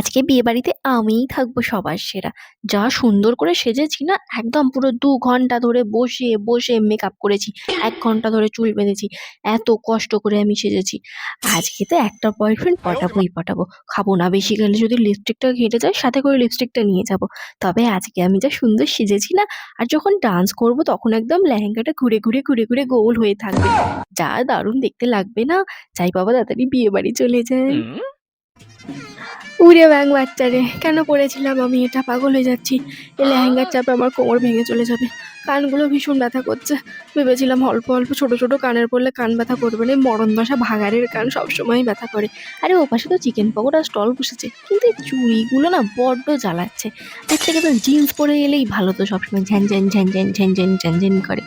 আজকে বিয়েবাড়িতে আমিই থাকব সবার সেরা। যা সুন্দর করে সেজেছি না একদম পুরো দু ঘণ্টা ধরে বসে, বসে মেকআপ করেছি। এক ঘণ্টা ধরে চুল বেঁধেছি। এত কষ্ট করে আমি সেজেছি। আজকে তো একটা বয়ফ্রেন্ড পটাবোই পটাবো। খাব না বেশি গেলে যদি লিপস্টিকটা ঘেটে যায় সাথে করে লিপস্টিকটা নিয়ে যাব তবে আজকে আমি যা সুন্দর সেজেছি না আর যখন ডান্স করব তখন একদম লেহেঙ্গাটা ঘুরে, ঘুরে, ঘুরে, ঘুরে গোল হয়ে থাকবে। যা দারুণ দেখতে লাগবে না! যাই বাবা তাড়াতাড়ি বিয়েবাড়ি চলে যাই। উড়ে ব্যাঙ বাচ্চারে। কেন পড়েছিলাম আমি? এটা পাগল হয়ে যাচ্ছি। এই লেহেঙ্গার চাপে আমার কোমর ভেঙে চলে যাবে। কানগুলো ভীষণ ব্যথা করছে। ভেবেছিলাম অল্প অল্প, ছোট ছোট কানের পড়লে কান ব্যথা করবে না। মরণ দশা ভাগাড়ের কান সবসময় ব্যথা করে। আরে ও পাশে তো চিকেন পকোড়া স্টল বসেছে। কিন্তু এই চুড়িগুলো না বড্ড জ্বালাচ্ছে। এর থেকে তো জিন্স পরে এলেই ভালো তো সবসময় ঝ্যান ঝ্যান ঝ্যান ঝ্যান ঝ্যান ঝ্যান ঝ্যান ঝ্যান করে।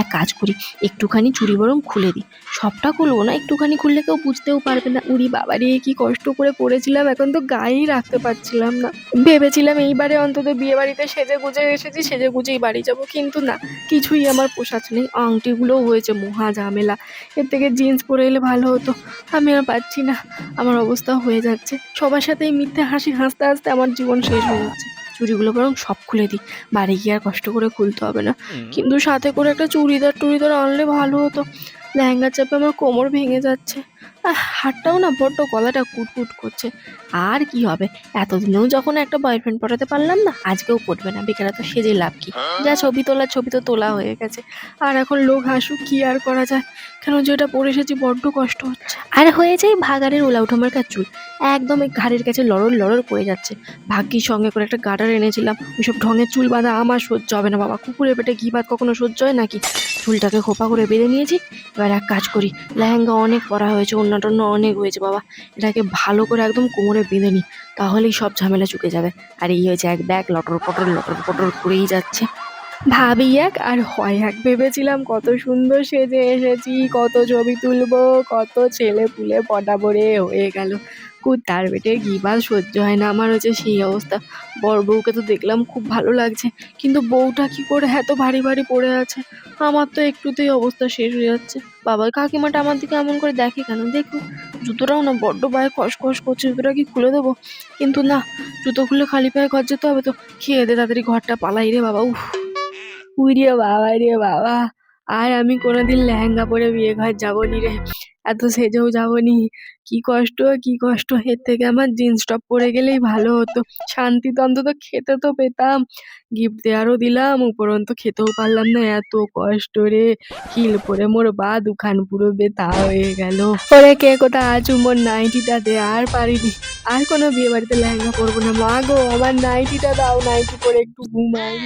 এক কাজ করি, একটুখানি চুড়ি বরং খুলে দিই। সবটা খুলবো না, একটুখানি খুললে কেউ বুঝতেও পারবে না। উড়ি বাবারে, কি কষ্ট করে পড়েছিলাম, এখন তো গায়েই রাখতে পারছিলাম না। ভেবেছিলাম এইবারে অন্তত বিয়ে বাড়িতে সেজে গুজে এসেছি সেজে গুজেই বাড়ি যাব কিন্তু না কিছুই আমার পোষাচ নেই আংটিগুলোও হয়েছে মহা ঝামেলা। এর থেকে জিন্স পরে এলে ভালো হতো আমি আর পাচ্ছি না আমার অবস্থা হয়ে যাচ্ছে। সবার সাথে এই মিথ্যে হাসি হাসতে হাসতে আমার জীবন শেষ হয়ে যাচ্ছে। চুড়িগুলো বরং সব খুলে দিই বাড়ি গিয়ে আর কষ্ট করে খুলতে হবে না। কিন্তু সাথে করে একটা চুড়িদার টুড়িদার আনলে ভালো হতো। লেহেঙ্গার চাপে আমার কোমর ভেঙে যাচ্ছে। হাতটাও না বড্ড গলাটা কুটকুট করছে। আর কি হবে? এতদিনেও যখন একটা বয়ফ্রেন্ড পটাতে পারলাম না, আজকেও পটবে না। বেকার তো সেজে লাভ কি? যা ছবি তোলা, ছবি তো তোলা হয়ে গেছে। আর এখন লোক হাসুক কি আর করা যায়? কেন যে এটা পরে এসেছি, বড্ড কষ্ট হচ্ছে। আর হয়ে যায় ভাগাড়ের ওলা উঠামার কাজ চুল। একদম এই ঘাড়ের কাছে লড়র লড়র করে যাচ্ছে। ভাগ্যির সঙ্গে করে একটা গার্ডার এনেছিলাম। ওইসব ঢঙের চুল বাঁধা আমার সহ্য হবে না। বাবা, কুকুরের পেটে ঘি ভাত কখনো সহ্য হয় নাকি? চুলটাকে খোপা করে বেঁধে নিয়েছি। এবার এক কাজ করি। লেহেঙ্গা অনেক পরা হয়েছে, অন্য টন্য অনেক হয়েছে, বাবা। এটাকে ভালো করে একদম কোমরে বেঁধে নিই তাহলেই সব ঝামেলা চুকে যাবে। আর এই হয়েছে এক ব্যাগ লটর পটর লটর পটর করেই যাচ্ছে। ভাবি এক আর হয় এক ভেবেছিলাম কত সুন্দর সেজে এসেছি, কত ছবি তুলবো, কত ছেলে পুলে পটাবো রে, হয়ে গেল। কুত্তার ঘি ভাত সহ্য হয় না, আমার হচ্ছে সেই অবস্থা। বড় বউকে তো দেখলাম খুব ভালো লাগছে, কিন্তু বউটা কি করে এত ভারী ভারী পড়ে আছে? আমার তো একটুতেই অবস্থা শেষ হয়ে যাচ্ছে। বাবা, কাকিমাটা আমার দিকে এমন করে দেখে কেন? দেখুন জুতোটাও না বড্ড পায়ে খসখস করছে, জুতোটা কি খুলে দেবো? কিন্তু না, জুতো খুলে খালি পায়ে ঘর যেতে হবে তো। খেয়ে দে তাড়াতাড়ি, ঘরটা পালাই রে বাবা, উফ। উড়িয়ে বাবা রে বাবা। আর আমি কোনোদিন লেহেঙ্গা পরে বিয়ে ঘর যাব নি রে। এত সেজেও যাব নি কি কষ্ট কি কষ্ট। এর থেকে আমার জিন্স টপ পরে গেলেই ভালো হতো। শান্তি তো অন্তত খেতে তো পেতাম। গিফট দেওয়ারও দিলাম, উপরন্ত খেতেও পারলাম না। এত কষ্ট রে। হিল পরে মোর বা দুখান পুরো বেতা হয়ে গেল। ওরে কে কোথা আজ মোর নাইটিটা দে আর পারিনি। আর কোনো বিয়ে বাড়িতে লেহেঙ্গা পরবো না। মা গো, আমার নাইটিটা দাও। নাইটি পরে একটু ঘুমাই।